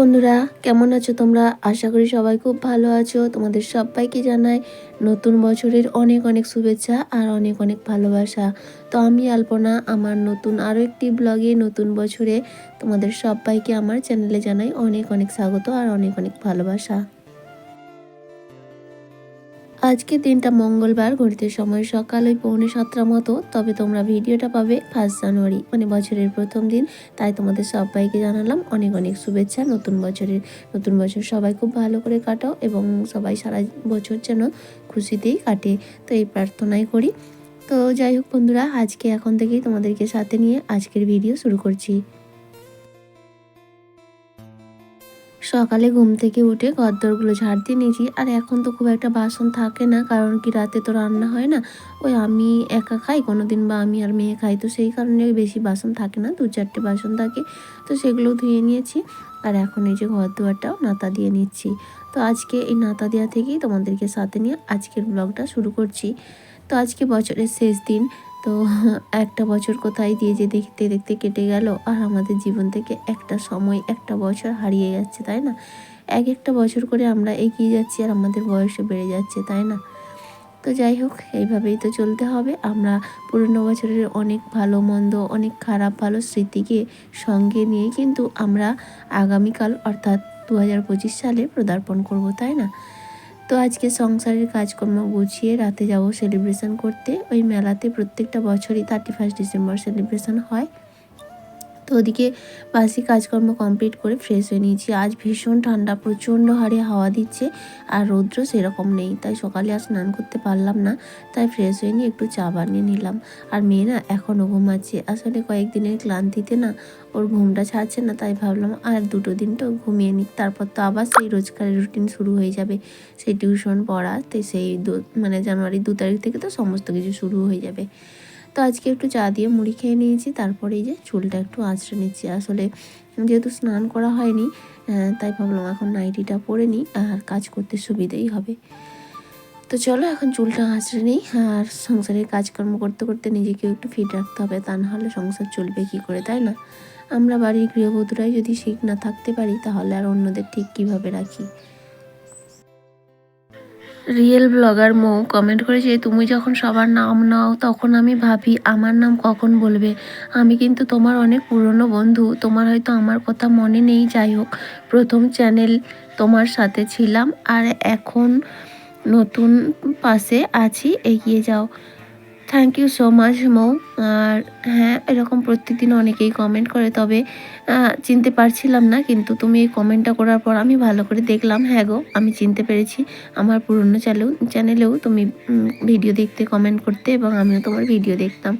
বন্ধুরা, কেমন আছো তোমরা? আশা করি সবাই খুব ভালো আছো। তোমাদের সবাইকে জানাই নতুন বছরের অনেক অনেক শুভেচ্ছা আর অনেক অনেক ভালোবাসা। তো আমি আলপনা, আমার নতুন আরও একটি ব্লগে নতুন বছরে তোমাদের সবাইকে আমার চ্যানেলে জানাই অনেক অনেক স্বাগত আর অনেক অনেক ভালোবাসা। আজকে দিনটা মঙ্গলবার, ঘড়িতে সময় সকাল ওই পৌনে সাতটার মতো। তবে তোমরা ভিডিওটা পাবে ফার্স্ট জানুয়ারি মানে বছরের প্রথম দিন। তাই তোমাদের সবাইকে জানালাম অনেক অনেক শুভেচ্ছা। নতুন বছরের, নতুন বছর সবাই খুব ভালো করে কাটাও এবং সবাই সারা বছর যেন খুশিতেই কাটে। তো এই প্রার্থনাই করি। তো যাই হোক বন্ধুরা, আজকে এখন থেকেই তোমাদেরকে সাথে নিয়ে আজকের ভিডিও শুরু করছি। সকালে ঘুম থেকে উঠে ঘরদোরগুলো ঝাড় দিয়ে নিয়েছি। আর এখন তো খুব একটা বাসন থাকে না, কারণ কি রাতে তো রান্না হয় না। ওই আমি একা খাই কোনো দিন বা আমি আর মেয়ে খাই, তো সেই কারণে বেশি বাসন থাকে না, দু চারটে বাসন থাকে। তো সেগুলো ধুয়ে নিয়েছি। আর এখন এই যে ঘর দুয়ারটাও নাতা দিয়ে নিচ্ছি। তো আজকে এই নাতা দেওয়া থেকেই তোমাদেরকে সাথে নিয়ে আজকের ব্লগটা শুরু করছি। তো আজকে বছরের শেষ দিন তো একটা বছর কোথায় দিয়ে যে দেখতে দেখতে কেটে গেল, আর আমাদের জীবন থেকে একটা সময়, একটা বছর হারিয়ে যাচ্ছে, তাই না? এক একটা বছর করে আমরা এগিয়ে যাচ্ছি, আর আমাদের বয়সও বেড়ে যাচ্ছে, তাই না? তো যাই হোক, এইভাবেই তো চলতে হবে। আমরা পুরনো বছরের অনেক ভালো, মন্দ, অনেক খারাপ, ভালো স্মৃতিকে সঙ্গে নিয়ে কিন্তু আমরা আগামীকাল, অর্থাৎ দু হাজার পঁচিশ সালে পদার্পণ করব, তাই না? তো আজকে সংসারের কাজকর্ম গুছিয়ে রাতে যাব সেলিব্রেশন করতে। ওই মেলাতে প্রত্যেকটা বছরই থার্টি ফার্স্ট ডিসেম্বর সেলিব্রেশন হয়। তো ওদিকে বাসি কাজকর্ম কমপ্লিট করে ফ্রেশ হয়ে নিয়েছি। আজ ভীষণ ঠান্ডা, প্রচণ্ড হারে হাওয়া দিচ্ছে আর রৌদ্র সেরকম নেই, তাই সকালে আর স্নান করতে পারলাম না, তাই ফ্রেশ হয়ে নিয়ে একটু চা বানিয়ে নিলাম। আর মেয়ে না এখনও ঘুমাচ্ছে, আসলে কয়েকদিনের ক্লান্তিতে না ওর ঘুমটা ছাড়ছে না, তাই ভাবলাম আর দুটো দিন তো ঘুমিয়ে নিক, তারপর তো আবার সেই রোজকারের রুটিন শুরু হয়ে যাবে, সেই টিউশন পড়া, তো সেই মানে জানুয়ারি দু তারিখ থেকে তো সমস্ত কিছু শুরু হয়ে যাবে। তো আজকে একটু চা দিয়ে মুড়ি খেয়ে নিয়েছি, তারপরে এই যে চুলটা একটু আঁচড়ে নিচ্ছি। আসলে যেহেতু স্নান করা হয়নি তাই ভাবলাম এখন নাইটিটা পরে নিই, আর কাজ করতে সুবিধেই হবে। তো চলো এখন চুলটা আঁচড়ে নিই, আর সংসারের কাজকর্ম করতে করতে নিজেকেও একটু ফিট রাখতে হবে, তা নাহলে সংসার চলবে কী করে, তাই না? আমরা বাড়ির গৃহবধূরাই যদি ঠিক না থাকতে পারি, তাহলে আর অন্যদের ঠিক কীভাবে রাখি? রিয়েল ব্লগার মৌ কমেন্ট করেছে, তুমি যখন সবার নাম নাও, তখন আমি ভাবি, আমার নাম কখন বলবে? আমি কিন্তু তোমার অনেক পুরনো বন্ধু, তোমার হয়তো আমার কথা মনে নেই, যাই হোক। প্রথম চ্যানেল তোমার সাথে ছিলাম, আর এখন নতুন পাশে আছি, এগিয়ে যাও। Thank you so much Mou আর হ্যাঁ এরকম প্রত্যেকদিন অনেকেই কমেন্ট করে, তবে চিনতে পারছিলাম না, কিন্তু তুমি এই কমেন্টটা করার পর আমি ভালো করে দেখলাম। হ্যাঁ গো, আমি চিনতে পেরেছি। আমার পুরনো চ্যানেল চ্যানেলেও তুমি ভিডিও দেখতে কমেন্ট করতে এবং আমিও তোমার ভিডিও দেখতাম।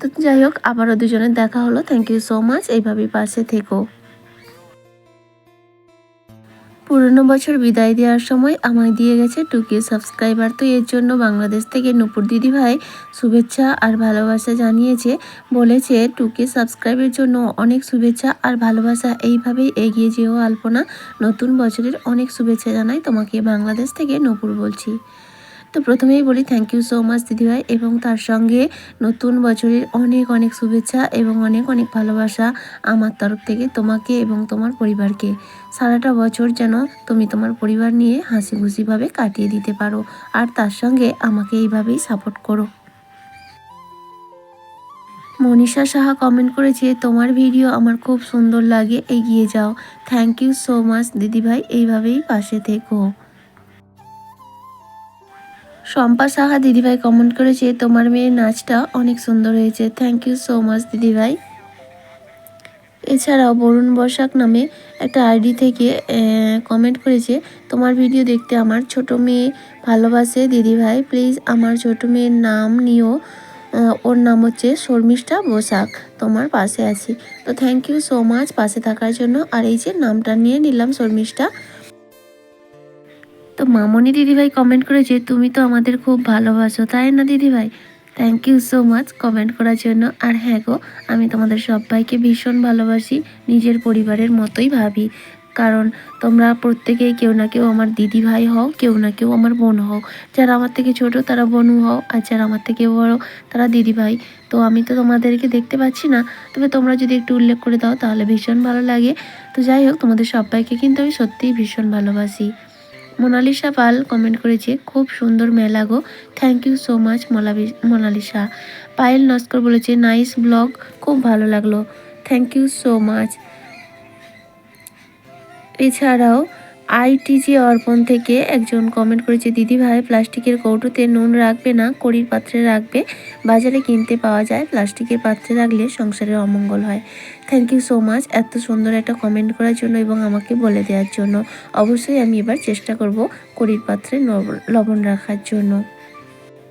তো যাই হোক, আবারও দুজনের দেখা হলো। থ্যাংক ইউ সো মাচ এইভাবেই পাশে থেকো। পুরনো বছর বিদায় দেওয়ার সময় আমায় দিয়ে গেছে টুকি সাবস্ক্রাইবার। তো এর জন্য বাংলাদেশ থেকে নুপুর দিদি ভাই শুভেচ্ছা আর ভালোবাসা জানিয়েছে, বলেছে, টুকি সাবস্ক্রাইবের জন্য অনেক শুভেচ্ছা আর ভালোবাসা। এইভাবেই এগিয়ে যেও আলপনা। নতুন বছরের অনেক শুভেচ্ছা জানাই তোমাকে। বাংলাদেশ থেকে নপুর বলছি। তো প্রথমেই বলি থ্যাংক ইউ সো মাচ দিদিভাই এবং তার সঙ্গে নতুন বছরের অনেক অনেক শুভেচ্ছা এবং অনেক অনেক ভালোবাসা আমার তরফ থেকে তোমাকে এবং তোমার পরিবারকে। সারাটা বছর যেন তুমি তোমার পরিবার নিয়ে হাসি খুশিভাবে কাটিয়ে দিতে পারো আর তার সঙ্গে আমাকে এইভাবেই সাপোর্ট করো। মনীষা সাহা কমেন্ট করেছে, তোমার ভিডিও আমার খুব সুন্দর লাগে, এগিয়ে যাও। থ্যাংক ইউ সো মাচ দিদিভাই, এইভাবেই পাশে থেকো। শম্পা সাহা দিদিভাই কমেন্ট করেছে, তোমার মেয়ের নাচটা অনেক সুন্দর হয়েছে। থ্যাংক ইউ সো মাচ দিদিভাই. এছাড়াও বরুণ বসাক নামে একটা আইডি থেকে কমেন্ট করেছে, তোমার ভিডিও দেখতে আমার ছোট মেয়ে ভালোবাসে দিদিভাই। প্লিজ আমার ছোট মেয়ের নাম নিও। ওর নাম হচ্ছে শর্মিষ্ঠা বসাক। তোমার পাশে আছি। তো থ্যাংক ইউ সো মাচ পাশে থাকার জন্য। আর এই যে নামটা নিয়ে নিলাম শর্মিষ্ঠা তো মামনি দিদিভাই কমেন্ট করেছে তুমি তো আমাদের খুব ভালোবাসো, তাই না দিদিভাই? Thank you so much comment করার জন্য। আর হ্যাঁ গো, আমি তোমাদের সবাইকে ভীষণ ভালোবাসি, নিজের পরিবারের মতোই ভাবি। কারণ তোমরা প্রত্যেকেই কেউ না কেউ আমার দিদি ভাই হও, কেউ না কেউ আমার বোন হও। যারা আমার থেকে ছোট, তারা বোনু হও, আর যারা আমার থেকে বড়, তারা দিদি ভাই তো আমি তো তোমাদেরকে দেখতে পাচ্ছি না, তবে তোমরা যদি একটু উল্লেখ করে দাও, তাহলে ভীষণ ভালো লাগে। তো যাই হোক, তোমাদের সবাইকে কিন্তু আমি সত্যিই ভীষণ ভালোবাসি। মোনালিসা পাল কমেন্ট করেছে, খুব সুন্দর মেলা গো। Thank you so much Monalisa. Payel Naskar বলেছে নাইস ব্লগ খুব ভালো লাগল। থ্যাংক ইউ সো মাচ এছাড়াও আইটিজি অর্পণ থেকে একজন কমেন্ট করেছে, দিদি ভাই, প্লাস্টিকের কৌটোতে নুন রাখবে না, কড়ির পাত্রে রাখবে। বাজারে কিনতে পাওয়া যায়, প্লাস্টিকের পাত্রে রাখলে সংসারের অমঙ্গল হয়। থ্যাংক ইউ সো মাচ এত সুন্দর একটা কমেন্ট করার জন্য এবং আমাকে বলে দেওয়ার জন্য। অবশ্যই আমি এবার চেষ্টা করব কড়ির পাত্রে লবণ রাখার জন্য।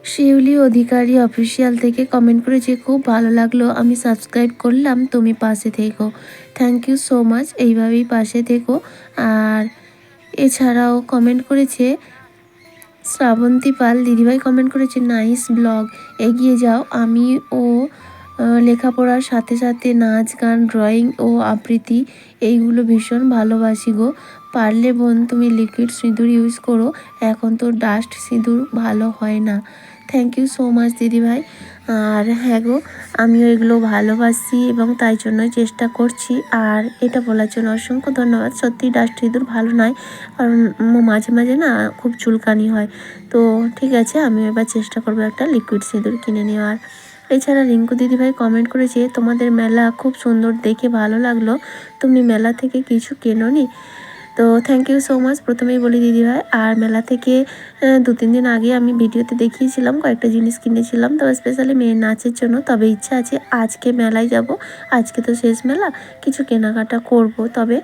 শিউলি অধিকারী অফিসিয়াল থেকে কমেন্ট করেছে, খুব ভালো লাগল, আমি সাবস্ক্রাইব করলাম, তুমি পাশে থেকো। থ্যাংক ইউ সো মাচ এইভাবেই পাশে থেকো। আর এছাড়াও কমেন্ট করেছে, শ্রাবন্তী পাল, দিদিভাই কমেন্ট করেছে নাইস ব্লগ এগিয়ে যাও। আমি ও লেখাপড়ার সাথে সাথে নাচ, গান ড্রয়িং ও আবৃত্তি, এইগুলো ভীষণ ভালোবাসি গো। পারলে বোন, তুমি লিকুইড সিঁদুর ইউজ করো। এখন তো ডাস্ট সিঁদুর ভালো হয় না। থ্যাংক ইউ সো মাচ দিদিভাই। আর হ্যাঁ গো, আমিও এগুলো ভালোবাসি এবং তাই জন্যই চেষ্টা করছি। আর এটা বলার জন্য অসংখ্য ধন্যবাদ। সত্যি ডাস্ট সিঁদুর ভালো নয়, কারণ মাঝে মাঝে না খুব চুলকানি হয়। তো ঠিক আছে আমি এবার চেষ্টা করব একটা লিকুইড সিঁদুর কিনে নেওয়ার। এছাড়া রিঙ্কু দিদিভাই কমেন্ট করেছে, তোমাদের মেলা খুব সুন্দর, দেখে ভালো লাগল। তুমি মেলা থেকে কিছু কেনোনি? তো থ্যাংক ইউ সো মাচ প্রথমেই বলি দিদিভাই আর মেলা থেকে দু তিন দিন আগে আমি ভিডিওতে দেখিয়েছিলাম, কয়েকটা জিনিস কিনেছিলাম। তো স্পেশালি মেয়ের নাচের জন্য তবে ইচ্ছা আছে আজকে মেলায় যাব, আজকে তো শেষ মেলা, কিছু কেনাকাটা করব। তবে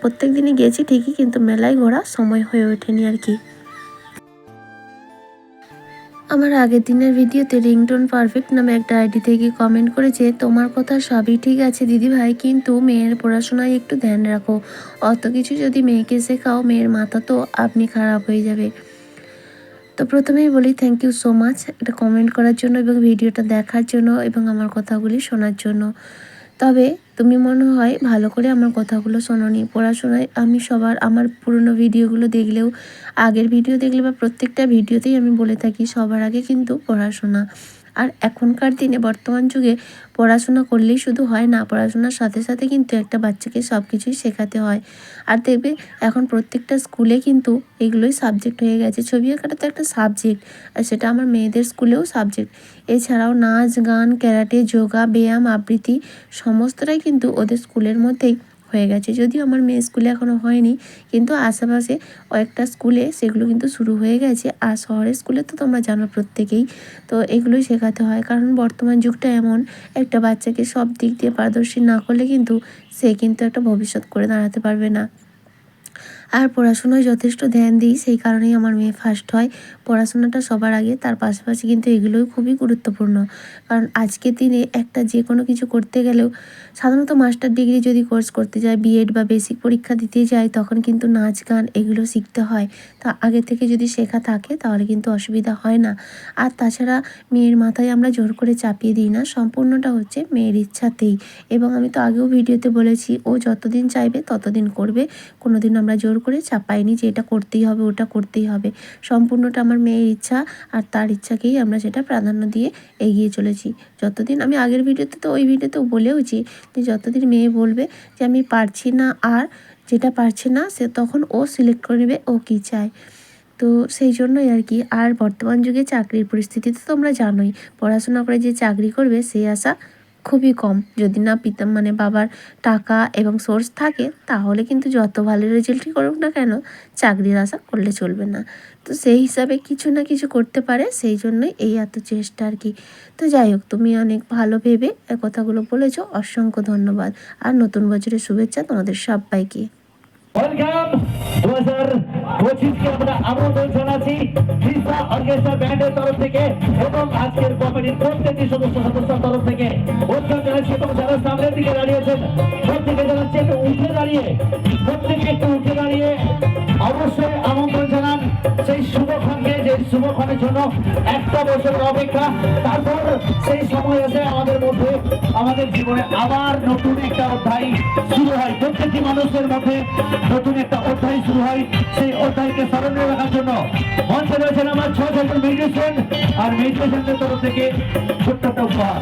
প্রত্যেক দিনই গেছি ঠিকই, কিন্তু মেলায় ঘোরা সময় হয়ে ওঠেনি আর কি। আমার আগের দিনের ভিডিওতে রিংটোন পারফেক্ট নামে একটা আইডি থেকে কমেন্ট করেছে, তোমার কথা সবই ঠিক আছে দিদি ভাই, কিন্তু মেয়ের পড়াশোনায় একটু ধ্যান রাখো। অত কিছু যদি মেয়েকে শেখাও, মেয়ের মাথা তো আপনি খারাপ হয়ে যাবে। তো প্রথমেই বলি থ্যাংক ইউ সো মাচ এটা কমেন্ট করার জন্য এবং ভিডিওটা দেখার জন্য এবং আমার কথাগুলি শোনার জন্য। তবে তুমি মনে হয় ভালো করে আমার কথাগুলো শোনোনি। পড়াশোনায় আমি সবার, আমার পুরনো ভিডিওগুলো দেখলেও, আগের ভিডিও দেখলে বা প্রত্যেকটা ভিডিওতেই আমি বলে থাকি সবার আগে কিন্তু পড়াশোনা। আর এখনকার দিনে বর্তমান যুগে পড়াশোনা করলেই শুধু হয় না, পড়াশোনার সাথে সাথে কিন্তু একটা বাচ্চাকে সব কিছুই শেখাতে হয়। আর দেখবে এখন প্রত্যেকটা স্কুলে কিন্তু এগুলোই সাবজেক্ট হয়ে গেছে। ছবি আঁকাটা তো একটা সাবজেক্ট আর সেটা আমার মেয়েদের স্কুলেও সাবজেক্ট এছাড়াও নাচ, গান ক্যারাটে যোগা ব্যায়াম, আবৃত্তি, সমস্তটাই কিন্তু ওদের স্কুলের মধ্যেই হয়ে গেছে। যদিও আমার মেয়ে স্কুলে এখনও হয়নি, কিন্তু আশেপাশে কয়েকটা স্কুলে সেগুলো কিন্তু শুরু হয়ে গেছে। আর শহরের স্কুলে তো তোমরা জানো প্রত্যেকেই, তো এগুলোই শেখাতে হয়। কারণ বর্তমান যুগটা এমন, একটা বাচ্চাকে সব দিক দিয়ে পারদর্শী না করলে কিন্তু সে কিন্তু একটা ভবিষ্যৎ করে দাঁড়াতে পারবে না। আর পড়াশোনায় যথেষ্ট ধ্যান দিই, সেই কারণেই আমার মেয়ে ফার্স্ট হয়। পড়াশোনাটা সবার আগে, তার পাশাপাশি কিন্তু এগুলোই খুবই গুরুত্বপূর্ণ। কারণ আজকের দিনে একটা যে কোনো কিছু করতে গেলেও, সাধারণত মাস্টার ডিগ্রি যদি কোর্স করতে যায় বিএড বা বেসিক পরীক্ষা দিতে যায়, তখন কিন্তু নাচ, গান এগুলো শিখতে হয়। তা আগে থেকে যদি শেখা থাকে, তাহলে কিন্তু অসুবিধা হয় না। আর তাছাড়া মেয়ের মাথায় আমরা জোর করে চাপিয়ে দিই না, সম্পূর্ণটা হচ্ছে মেয়ের ইচ্ছাতেই। এবং আমি তো আগেও ভিডিওতে বলেছি, ও যতদিন চাইবে ততদিন করবে, কোনোদিন আমরা জোর করে চাপাইনি যে এটা করতেই হবে, ওটা করতেই হবে। সম্পূর্ণটা আমার মেয়ের ইচ্ছা আর তার ইচ্ছাকেই আমরা সেটা প্রাধান্য দিয়ে এগিয়ে চলেছি। যতদিন, আমি আগের ভিডিওতে তো ওই ভিডিওতেও বলেওছি যে যতদিন মেয়ে বলবে যে আমি পারছি না আর যেটা পারছে না সে তখন ও সিলেক্ট করে নেবে, ও কী চায়? তো সেই জন্যই আর কি। আর বর্তমান যুগে চাকরির পরিস্থিতি তো তোমরা জানোই। পড়াশোনা করে যে চাকরি করবে সেই আশা খুবই কম। যদি না পিতা মানে বাবার টাকা এবং সোর্স থাকে, তাহলে কিন্তু যত ভালো রেজাল্টই করুক না কেন চাকরির আশা করলে চলবে না। তো সেই হিসাবে কিছু না কিছু করতে পারে, সেই জন্যই এই এত চেষ্টা আর কি। তো যাই হোক, তুমি অনেক ভালো ভেবে কথাগুলো বলেছ। অসংখ্য ধন্যবাদ। আর নতুন বছরের শুভেচ্ছা তোমাদের সবাইকে। ওয়েলকাম দু হাজার পঁচিশকে আমরা আমন্ত্রণ জানাচ্ছি ভিসা অর্কেস্ট্রা ব্যান্ডের তরফ থেকে এবং আজকের কমিটির প্রত্যেকটি সদস্য সদস্যের তরফ থেকে উদ্যোগ জানাচ্ছি এবং যারা সামনের দিকে দাঁড়িয়েছেন প্রত্যেকে জানাচ্ছি অবশ্যই আমন্ত্রণ জানান। সেই শুভক্ষণের জন্য একটা বছরের অপেক্ষা। তারপর সেই সময় এসে আমাদের মধ্যে, আমাদের জীবনে আবার নতুন একটা অধ্যায় শুরু হয়। প্রত্যেকটি মানুষের মধ্যে নতুন একটা অধ্যায় শুরু হয়। সেই অধ্যায়কে স্মরণীয় রাখার জন্য মঞ্চে রয়েছেন আমার ছ ছজন মিউজিশিয়ান আর মিউজিশিয়ানদের তরফ থেকে ছোট্ট একটা উপহার।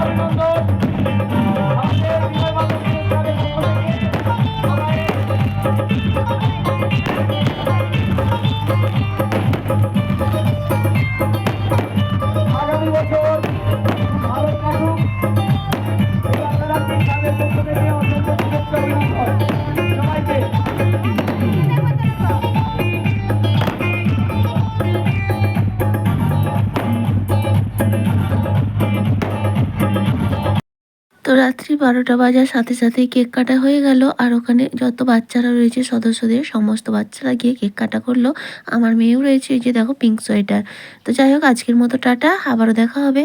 অসংখ্য রাত্রি বারোটা বাজার সাথে সাথে কেক কাটা হয়ে গেল। আর ওখানে যত বাচ্চারা রয়েছে, সদস্যদের সমস্ত বাচ্চারা গিয়ে কেক কাটা করল। আমার মেয়েও রয়েছে, এই যে দেখো পিঙ্ক সোয়েটার তো যাই হোক, আজকের মতো টাটা, আবারও দেখা হবে।